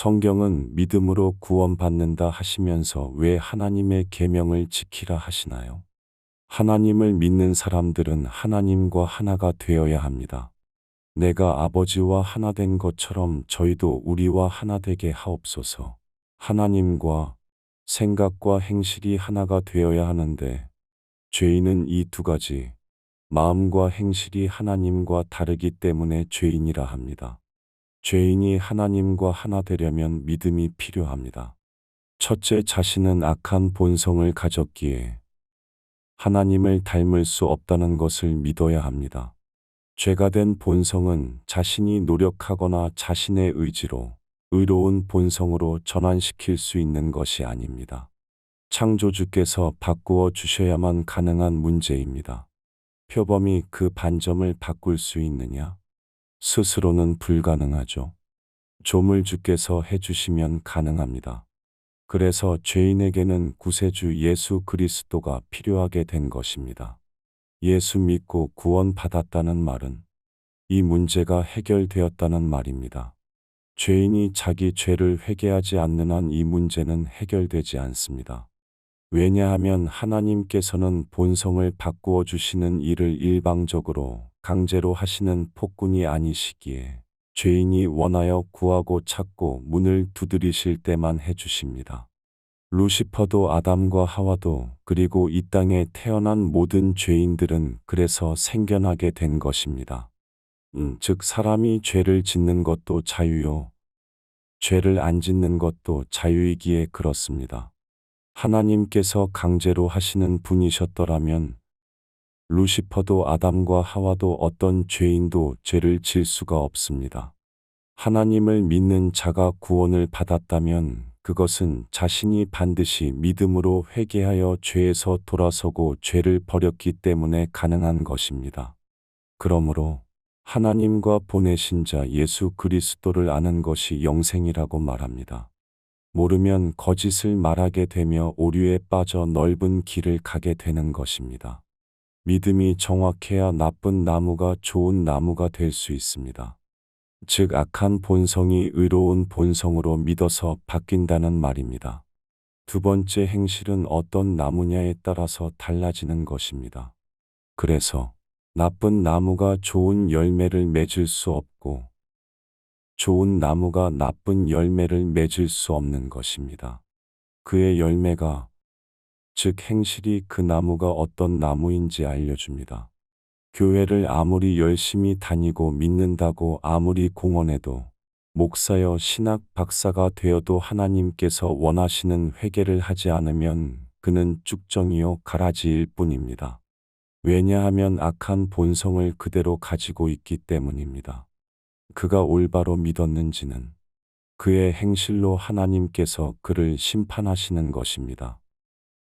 성경은 믿음으로 구원받는다 하시면서 왜 하나님의 계명을 지키라 하시나요? 하나님을 믿는 사람들은 하나님과 하나가 되어야 합니다. 내가 아버지와 하나 된 것처럼 저희도 우리와 하나 되게 하옵소서. 하나님과 생각과 행실이 하나가 되어야 하는데 죄인은 이 두 가지 마음과 행실이 하나님과 다르기 때문에 죄인이라 합니다. 죄인이 하나님과 하나 되려면 믿음이 필요합니다. 첫째 자신은 악한 본성을 가졌기에 하나님을 닮을 수 없다는 것을 믿어야 합니다. 죄가 된 본성은 자신이 노력하거나 자신의 의지로 의로운 본성으로 전환시킬 수 있는 것이 아닙니다. 창조주께서 바꾸어 주셔야만 가능한 문제입니다. 표범이 그 반점을 바꿀 수 있느냐? 스스로는 불가능하죠. 조물주께서 해주시면 가능합니다. 그래서 죄인에게는 구세주 예수 그리스도가 필요하게 된 것입니다. 예수 믿고 구원받았다는 말은 이 문제가 해결되었다는 말입니다. 죄인이 자기 죄를 회개하지 않는 한 이 문제는 해결되지 않습니다. 왜냐하면 하나님께서는 본성을 바꾸어 주시는 일을 일방적으로 강제로 하시는 폭군이 아니시기에 죄인이 원하여 구하고 찾고 문을 두드리실 때만 해주십니다. 루시퍼도 아담과 하와도 그리고 이 땅에 태어난 모든 죄인들은 그래서 생겨나게 된 것입니다. 음, 즉 사람이 죄를 짓는 것도 자유요. 죄를 안 짓는 것도 자유이기에 그렇습니다. 하나님께서 강제로 하시는 분이셨더라면 루시퍼도 아담과 하와도 어떤 죄인도 죄를 질 수가 없습니다. 하나님을 믿는 자가 구원을 받았다면 그것은 자신이 반드시 믿음으로 회개하여 죄에서 돌아서고 죄를 버렸기 때문에 가능한 것입니다. 그러므로 하나님과 보내신 자 예수 그리스도를 아는 것이 영생이라고 말합니다. 모르면 거짓을 말하게 되며 오류에 빠져 넓은 길을 가게 되는 것입니다. 믿음이 정확해야 나쁜 나무가 좋은 나무가 될 수 있습니다. 즉 악한 본성이 의로운 본성으로 믿어서 바뀐다는 말입니다. 두 번째 행실은 어떤 나무냐에 따라서 달라지는 것입니다. 그래서 나쁜 나무가 좋은 열매를 맺을 수 없고 좋은 나무가 나쁜 열매를 맺을 수 없는 것입니다. 그의 열매가 즉 행실이 그 나무가 어떤 나무인지 알려줍니다. 교회를 아무리 열심히 다니고 믿는다고 아무리 공헌해도 목사여 신학 박사가 되어도 하나님께서 원하시는 회개를 하지 않으면 그는 쭉정이요 가라지일 뿐입니다. 왜냐하면 악한 본성을 그대로 가지고 있기 때문입니다. 그가 올바로 믿었는지는 그의 행실로 하나님께서 그를 심판하시는 것입니다.